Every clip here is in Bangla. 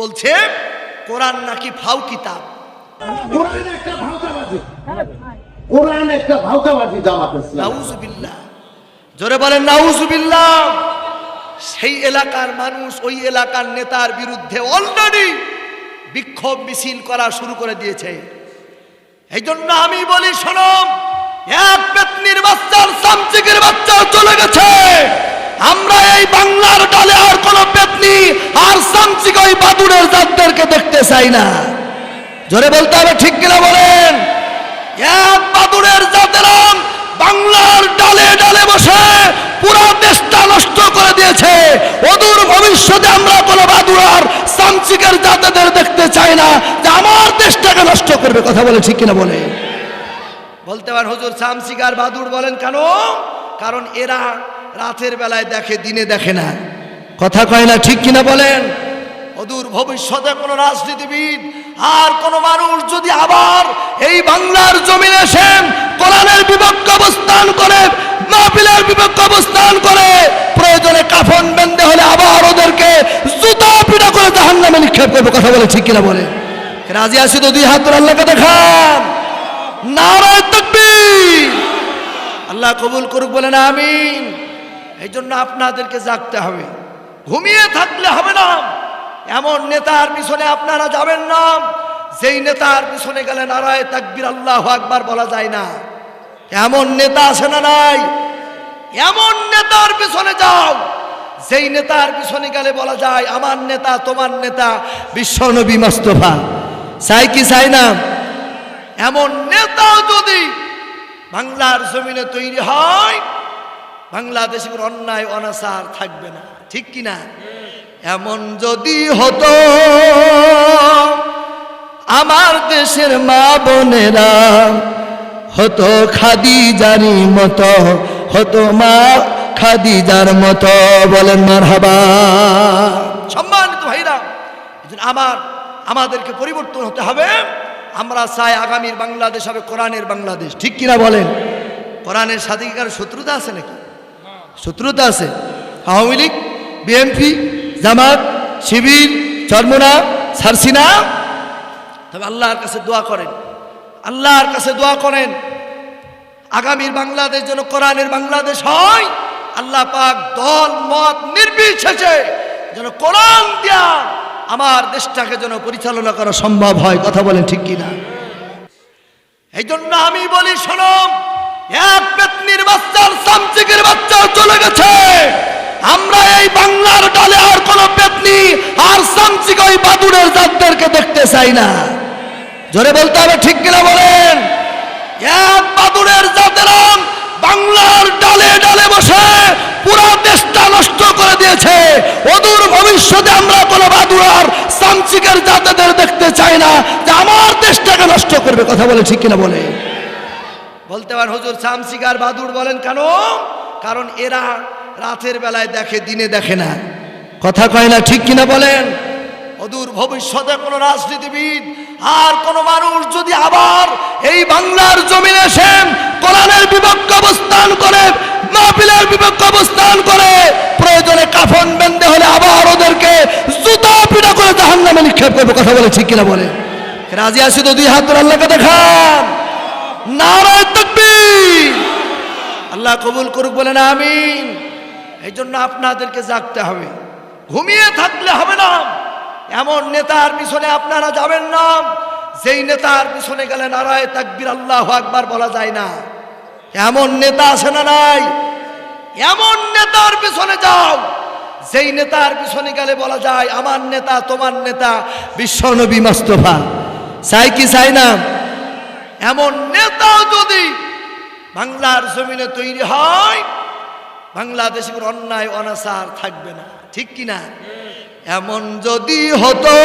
বলছে কোরআন নাকি ফাউ কিতাব। কোরআন একটা ভাওতাবাজি। কোরআন একটা ভাওতাবাজি জামাত ইসলাম। নাউজুবিল্লাহ। জোরে বলেন নাউজুবিল্লাহ। সেই এলাকার মানুষ ওই এলাকার নেতার বিরুদ্ধে অলরেডি বিক্ষোভ মিছিল করা শুরু করে দিয়েছে। এই জন্য আমি বলি শোনো এক পেতনির বাচ্চার সামচিকের বাচ্চা চলে গেছে। আমরা এই বাংলার ডালে আর কোন পেতনি আর সামচিক ওই বাদুড়ের জাতদেরকে দেখতে চাই না। জোরে বলতে হবে, ঠিক কিনা বলেন? এক বাদুড়ের জাতেরা বাংলার ডালে ডালে বসে পুরো দেশটা নষ্ট করে দিয়েছে। অদূর ভবিষ্যতে আমরা কোনো বাদুড় আর সামচিকের জাতেদের দেখতে চাই না, যে আমার দেশটাকে নষ্ট করবে। কথা বলে ঠিক কিনা বলে বলতে পারেন, হুজুর সামসিক আর বাদুড় বলেন কেন? কারণ এরা রাতের বেলায় দেখে, দিনে দেখে না। কথা কয় না, ঠিক কিনা বলেন? অদূর ভবিষ্যতে কোনো রাজনীতিবিদ আর কোনো মানুষ যদি আবার এই বাংলার জমিনে এসেন কোরআনের বিপক্ষে অবস্থান করে, মাহফিলের বিপক্ষে অবস্থান করে, প্রয়োজনে কাফন বেঁধে হলে আবার ওদেরকে জুতা পিটা করে জাহান নামে নিক্ষেপ করব। কথা বলে ঠিক কিনা বলে রাজি আসি তো? দুই হাত আল্লাহকে দেখান। নারায় তকবীর। আল্লাহ কবুল করুক, বলেন আমিন। এই জন্য আপনাদেরকে জাগতে হবে। ঘুমিয়ে থাকলে হবে না। এমন নেতার পিছনে আপনারা যাবেন না। যেই নেতার পিছনে গেলে নারায় তাকবির আল্লাহ আকবার বলা যায় না। এমন নেতা আছে না নাই? এমন নেতার পিছনে যাও। যেই নেতার পিছনে গেলে বলা যায়, আমার নেতা, তোমার নেতা, বিশ্বনবী মোস্তফা। চাই কি চাই না? এমন নেতা যদি বাংলার জমিনে তৈরি হয় বাংলাদেশে কোনো অন্যায়, অনাচার থাকবে না। ঠিক কি না? এমন যদি হতো, আমার দেশের মা বোনেরা হতো খাদিজারি মতো, হতো মা খাদি খাদিজার মতো। বলেন মার হাবা সম্মানিত ভাইরা আমার, আমাদেরকে পরিবর্তন হতে হবে। আমরা চাই আগামীর বাংলাদেশ হবে কোরআনের বাংলাদেশ। ঠিক কিনা বলেন? কোরআনের সাথে কি কারও শত্রুতা আছে নাকি? শত্রুতা আছে। আওয়ামী লীগ, বিএনপি, জামাত, শিবির, চরমোনা, সারসিনা। তবে আল্লাহর কাছে দোয়া করেন। আল্লাহর কাছে দোয়া করেন। আগামীর বাংলাদেশ যেন কোরআনের বাংলাদেশ হয়। আল্লাহ পাক দল, মত, নির্বিশেষে যেন কোরআন দিয়া আমার দেশটাকে যেন পরিচালনা করা সম্ভব হয়। কথা বলেন ঠিক কিনা? এই জন্য আমি বলি, শোনো এক বাচ্চার বাচ্চা চলে গেছে। আমরা এই বাংলার ডালে আর কোন আর ওই দেখতে চাই না। জোরে বলতে হবে, ঠিক কিনা বলেন? এক বাংলার ডালে ডালে বসে পুরো দেশটা নষ্ট করে দিয়েছে। অদূর ভবিষ্যতে আমরা কোনো বাদুড় আর সামচিকের জাতেদের দেখতে চাই না। যে আমার দেশটাকে নষ্ট করবে, কথা বলে ঠিক কিনা বলে বলতে পারেন, হুজুর সামসিক আর বাদুড় বলেন কেন? কারণ এরা রাতের বেলায় দেখে, দিনে দেখে না। কথা কয় না ঠিক কিনা বলেন? অদূর ভবিষ্যতে কোনো রাজনীতিবিদ আর কোনো মানুষ যদি আবার এই বাংলার জমিনে এসেন কোরআনের বিপক্ষে অবস্থান করে, মাহফিলের বিপক্ষে অবস্থান করে, প্রয়োজনে কাফন বেঁধে হলে আবার ওদেরকে জুতা পিটা করে জাহান নামে নিক্ষেপ করব। কথা বলে ঠিক কিনা বলে রাজি আসি তো? দুই হাত আল্লাহকে দেখান নারায় তকবীর আল্লাহ কবুল করুক বলেন, আমিন। এই জন্য আপনাদেরকে জাগতে হবে। ঘুমিয়ে থাকলে হবে না। এমন নেতার পিছনে আপনারা যাবেন না। যেই নেতার পিছনে গেলে নারায় তাকবির আল্লাহ আকবার বলা যায় না। এমন নেতা আছে না নাই? এমন নেতার পিছনে যাও। যেই নেতার পিছনে গেলে বলা যায়, আমার নেতা, তোমার নেতা বিশ্বনবী মোস্তফা। চাই কি চাই না? এমন নেতা যদি বাংলার জমিনে তৈরি হয়, বাংলাদেশে কোনো অন্যায় অনাচার থাকবে না। ঠিক কি না? এমন যদি হতো,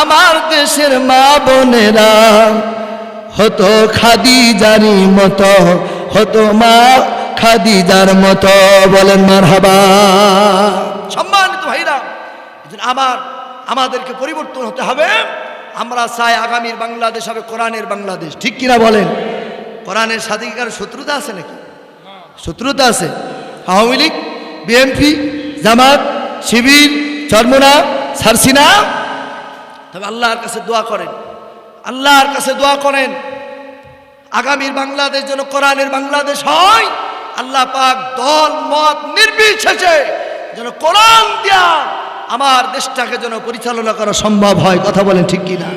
আমার দেশের মা বোনেরা হতো খাদিজারি মতো, হতো মা খাদি খাদিজার মতো। বলেন মার হাবা সম্মানিত ভাইরা আমার, আমাদেরকে পরিবর্তন হতে হবে। আমরা চাই আগামীর বাংলাদেশ হবে কোরআনের বাংলাদেশ। ঠিক কিনা বলেন? কোরআনের সাথে শত্রুতা আছে নাকি? শত্রুতা আছে। আওয়ামী লীগ, বিএনপি, জামাত, শিবির চর্ম না? ছাড়ছি তবে আল্লাহর কাছে দোয়া করেন। আল্লাহর কাছে দোয়া করেন। আগামীর বাংলাদেশ যেন কোরআনের বাংলাদেশ হয়। আল্লাহ পাক দল, মত, নির্বিশেষে যেন কোরআন দিয়া আমার দেশটাকে যেন পরিচালনা করা সম্ভব হয় কথা বলেন ঠিক কিনা?